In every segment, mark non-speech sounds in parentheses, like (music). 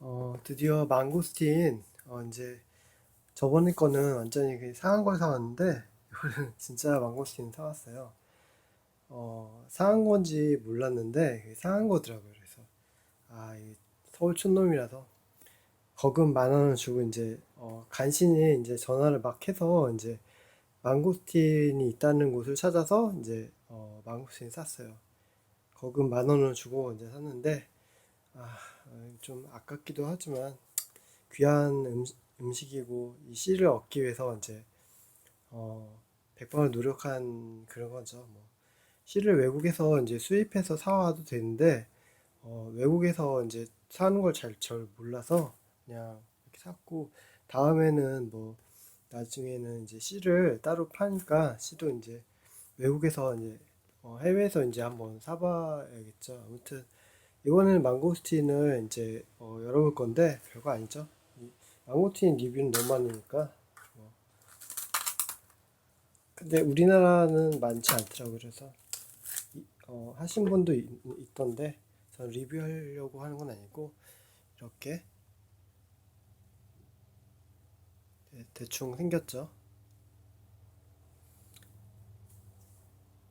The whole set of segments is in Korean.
어, 드디어 망고스틴, 어, 이제, 저번에 거는 완전히 그 상한 걸 사왔는데, 이거는 (laughs) 진짜 망고스틴 사왔어요. 어, 상한 건지 몰랐는데, 상한 거더라고요. 그래서, 아, 이 서울 촌놈이라서, 거금 만 원을 주고, 이제, 어, 간신히 이제 전화를 막 해서, 이제, 망고스틴이 있다는 곳을 찾아서, 이제, 어, 망고스틴 샀어요. 거금 만 원을 주고, 이제 샀는데, 아, 좀 아깝기도 하지만 귀한 음식, 음식이고 이 씨를 얻기 위해서 이제 어, 100번을 노력한 그런 거죠. 뭐 씨를 외국에서 이제 수입해서 사와도 되는데 어, 외국에서 이제 사는 걸 잘 잘 몰라서 그냥 이렇게 샀고 다음에는 뭐 나중에는 이제 씨를 따로 파니까 씨도 이제 외국에서 이제 어, 해외에서 이제 한번 사봐야겠죠. 아무튼 이번에는 망고스틴을 이제 어, 열어볼 건데 별거 아니죠. 이 망고스틴 리뷰는 너무 많으니까. 뭐. 근데 우리나라는 많지 않더라고요. 그래서 이- 어, 하신 분도 있, 있던데 저는 리뷰하려고 하는 건 아니고 이렇게 네, 대충 생겼죠.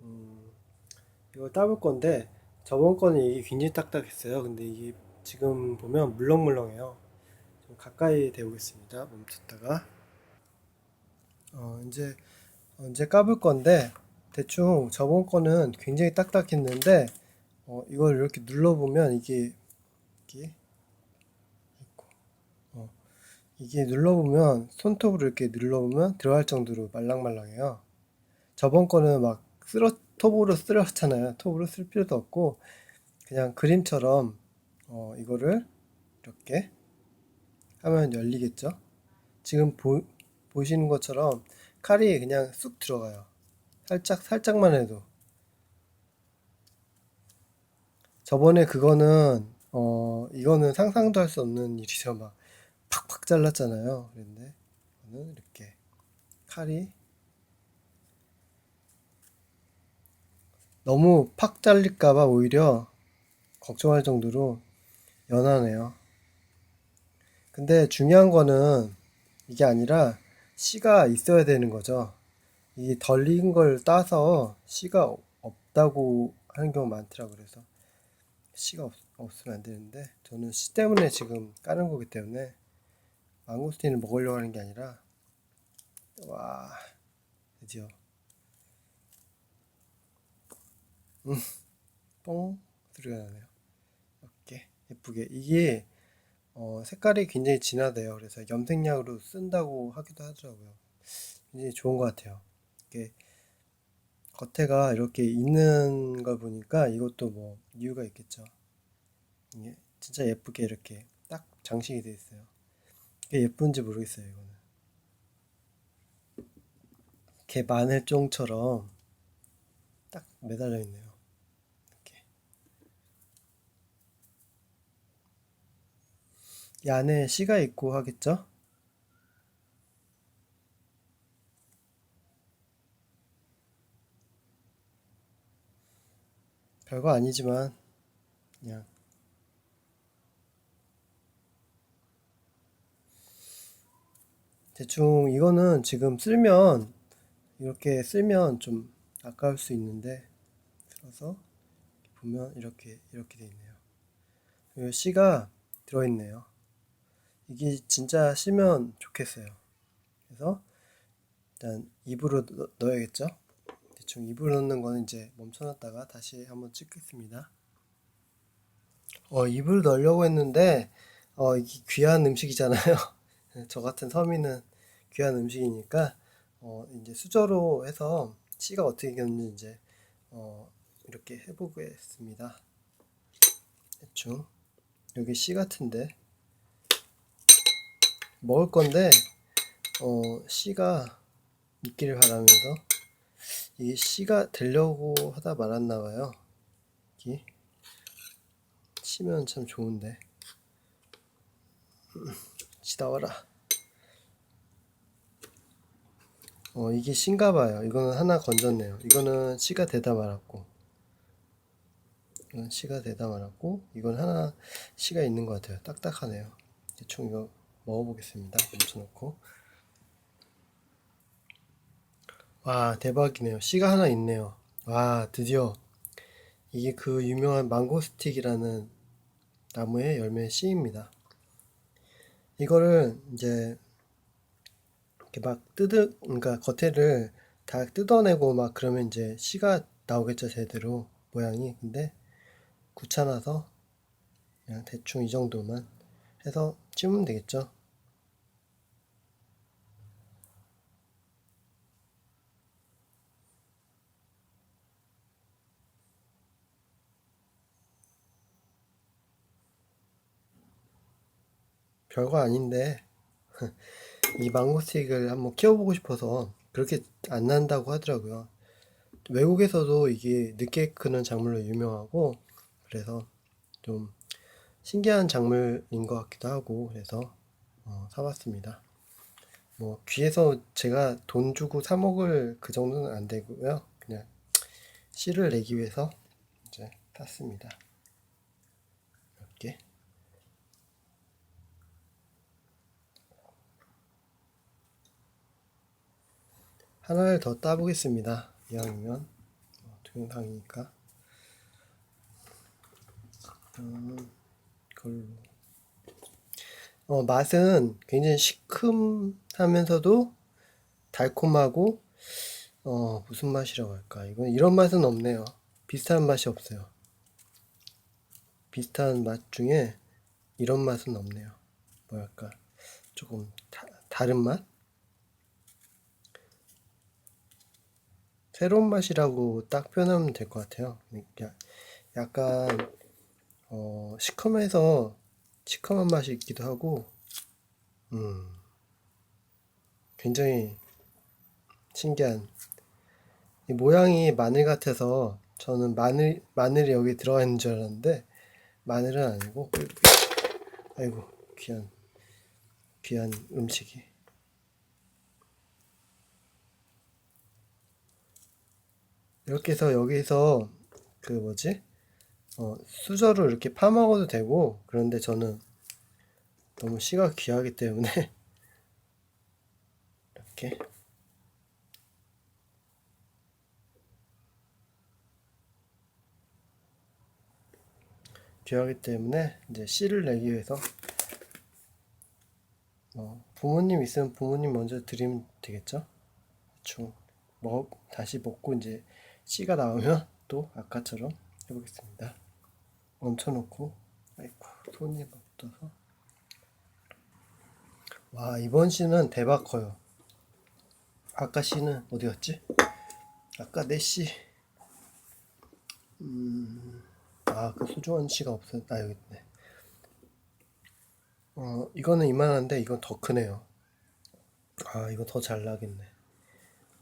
음, 이걸 따볼 건데 저번 거는 이게 굉장히 딱딱했어요. 근데 이게 지금 보면 물렁물렁해요. 좀 가까이 대보겠습니다. 멈췄다가 어, 이제 어, 이제 까볼 건데 대충 저번 거는 굉장히 딱딱했는데 어, 이걸 이렇게 눌러보면 이게 이게 어, 이게 눌러보면 손톱으로 이렇게 눌러보면 들어갈 정도로 말랑말랑해요. 저번 거는 막 쓸어 톱으로 쓸었잖아요. 톱으로 쓸 필요도 없고 그냥 그림처럼 어, 이거를 이렇게 하면 열리겠죠? 지금 보, 보시는 것처럼 칼이 그냥 쑥 들어가요. 살짝 살짝만 해도. 저번에 그거는 어 이거는 상상도 할 수 없는 일이죠. 막 팍팍 잘랐잖아요. 그런데 이거는 이렇게 칼이 너무 팍 잘릴까봐 오히려 걱정할 정도로 연하네요. 근데 중요한 거는 이게 아니라 씨가 있어야 되는 거죠. 이 덜 익은 걸 따서 씨가 없다고 하는 경우 많더라고요. 그래서 씨가 없, 없으면 안 되는데 저는 씨 때문에 지금 까는 거기 때문에 망고스틴을 먹으려고 하는 게 아니라 와 드디어 뽕 소리가 나네요. 이렇게 예쁘게 이게 어, 색깔이 굉장히 진하대요. 그래서 염색약으로 쓴다고 하기도 하더라고요. 굉장히 좋은 것 같아요. 이게 겉에가 이렇게 있는 걸 보니까 이것도 뭐 이유가 있겠죠. 이게 진짜 예쁘게 이렇게 딱 장식이 돼 있어요. 이게 예쁜지 모르겠어요, 이거는. 이렇게 마늘종처럼 딱 매달려 있네요. 이렇게. 이 안에 씨가 있고 하겠죠? 별거 아니지만 그냥 대충 이거는 지금 쓸면 이렇게 쓸면 좀 아까울 수 있는데 들어서 보면 이렇게 이렇게 돼 있네요. 그리고 씨가 들어있네요. 이게 진짜 쓰면 좋겠어요. 그래서 일단 입으로 넣, 넣어야겠죠? 대충 입으로 넣는 거는 이제 멈춰놨다가 다시 한번 찍겠습니다. 어, 입을 넣으려고 했는데 어, 이게 귀한 음식이잖아요. (laughs) 저 같은 서민은 귀한 음식이니까 어, 이제 수저로 해서 씨가 어떻게 생겼는지 이제 어, 이렇게 해보겠습니다. 대충 여기 씨 같은데 먹을 건데 어, 씨가 있기를 바라면서 이게 씨가 되려고 하다 말았나 봐요. 여기 씨면 참 좋은데 (laughs) 씨 나와라. 어 이게 씨인가 봐요. 이거는 하나 건졌네요. 이거는 씨가 되다 말았고 이건 씨가 되다 말았고 이건 하나 씨가 있는 것 같아요. 딱딱하네요. 대충 이거 먹어보겠습니다. 멈춰놓고 와 대박이네요. 씨가 하나 있네요. 와 드디어 이게 그 유명한 망고스틱이라는 나무의 열매 씨입니다. 이거를 이제 이렇게 막 뜯을 그러니까 겉에를 다 뜯어내고 막 그러면 이제 씨가 나오겠죠 제대로 모양이 근데 귀찮아서 그냥 대충 이 정도만 해서 찌우면 되겠죠 별거 아닌데 (laughs) 이 망고스틱을 한번 키워보고 싶어서 그렇게 안 난다고 하더라고요. 외국에서도 이게 늦게 크는 작물로 유명하고 그래서 좀 신기한 작물인 것 같기도 하고 그래서 어, 사봤습니다. 뭐 귀에서 제가 돈 주고 사 먹을 그 정도는 안 되고요. 그냥 씨를 내기 위해서 이제 샀습니다. 이렇게. 하나를 더 따보겠습니다. 이왕이면 어, 동영상이니까 음, 이걸로 어, 맛은 굉장히 시큼하면서도 달콤하고 어, 무슨 맛이라고 할까? 이건 이런 맛은 없네요. 비슷한 맛이 없어요. 비슷한 맛 중에 이런 맛은 없네요. 뭐랄까? 조금 다, 다른 맛? 새로운 맛이라고 딱 표현하면 될 것 같아요. 그러니까 약간 어, 시커매서 시커먼 맛이 있기도 하고, 음, 굉장히 신기한 이 모양이 마늘 같아서 저는 마늘 마늘이 여기 들어가 있는 줄 알았는데 마늘은 아니고 아이고 귀한 귀한 음식이 이렇게 해서 여기서 그 뭐지? 어, 수저로 이렇게 파먹어도 되고 그런데 저는 너무 씨가 귀하기 때문에 (laughs) 이렇게 귀하기 때문에 이제 씨를 내기 위해서 어, 부모님 있으면 부모님 먼저 드리면 되겠죠? 대충 먹 다시 먹고 이제 씨가 나오면 또 아까처럼 해보겠습니다. 얹혀놓고 아이고 손이 묻어서 와 이번 씨는 대박 커요. 아까 씨는 어디 갔지? 아까 내 씨. 음, 아, 그 소중한 씨가 없었, 아, 여기 있네. 어, 이거는 이만한데, 이건 더 크네요. 아, 이거 더 잘 나겠네.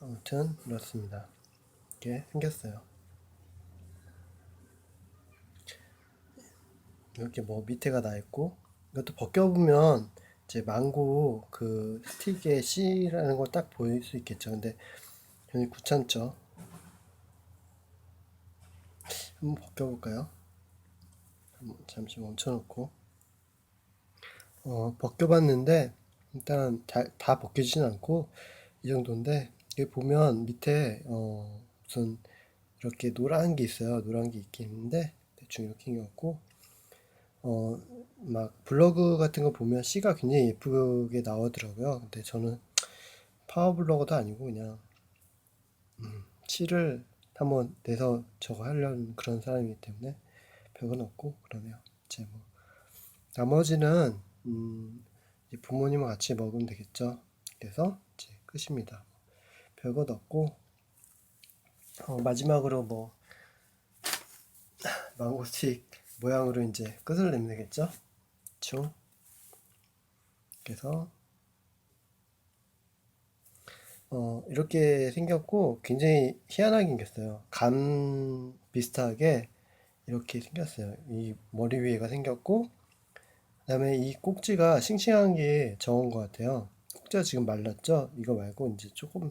아무튼, 이렇습니다. 이렇게 생겼어요. 이렇게 뭐 밑에가 나 있고, 이것도 벗겨보면, 이제 망고 그 스틱의 씨라는 걸 딱 보일 수 있겠죠. 근데 굉장히 귀찮죠. 한번 벗겨볼까요? 한번 잠시 멈춰놓고 어, 벗겨봤는데 일단 다, 다 벗겨지진 않고 이 정도인데 여기 보면 밑에 어, 무슨 이렇게 노란 게 있어요. 노란 게 있긴 있는데 대충 이렇게 생겼고 어, 막 블로그 같은 거 보면 C가 굉장히 예쁘게 나오더라고요. 근데 저는 파워 블로거도 아니고 그냥 음, C를 한번 내서 저거 하려는 그런 사람이기 때문에 별건 없고 그러네요. 이제 뭐 나머지는 음, 부모님과 같이 먹으면 되겠죠. 그래서 이제 끝입니다. 별것 없고 어, 마지막으로 뭐 (laughs) 망고스틱 모양으로 이제 끝을 내면 되겠죠. 대충 그래서 어, 이렇게 생겼고 굉장히 희한하게 생겼어요. 감 비슷하게 이렇게 생겼어요. 이 머리 위에가 생겼고 그다음에 이 꼭지가 싱싱한 게 적은 것 같아요. 꼭지가 지금 말랐죠? 이거 말고 이제 조금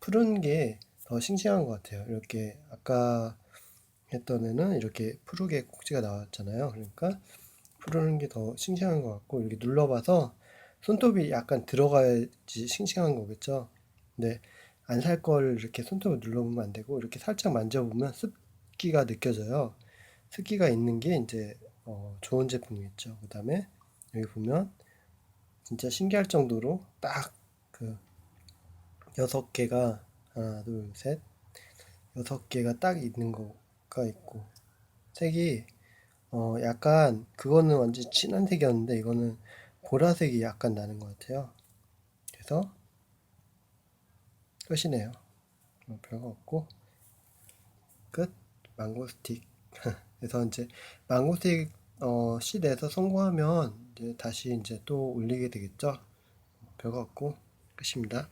푸른 게 더 싱싱한 것 같아요. 이렇게 아까 했던 애는 이렇게 푸르게 꼭지가 나왔잖아요. 그러니까 푸르는 게 더 싱싱한 것 같고 이렇게 눌러봐서 손톱이 약간 들어가야지 싱싱한 거겠죠. 근데 안 살 걸 이렇게 손톱을 눌러보면 안 되고 이렇게 살짝 만져보면 습기가 느껴져요. 습기가 있는 게 이제 어, 좋은 제품이겠죠. 그 다음에 여기 보면 진짜 신기할 정도로 딱 그 여섯 개가 하나, 둘, 셋, 여섯 개가 딱 있는 거가 있고 색이 어 약간 그거는 완전 진한 색이었는데 이거는 보라색이 약간 나는 것 같아요. 그래서 끝이네요. 뭐 별거 없고 끝 망고 스틱. (laughs) 그래서 이제 망고 스틱 어, 씨 내서 성공하면 이제 다시 이제 또 올리게 되겠죠. 별거 없고 끝입니다.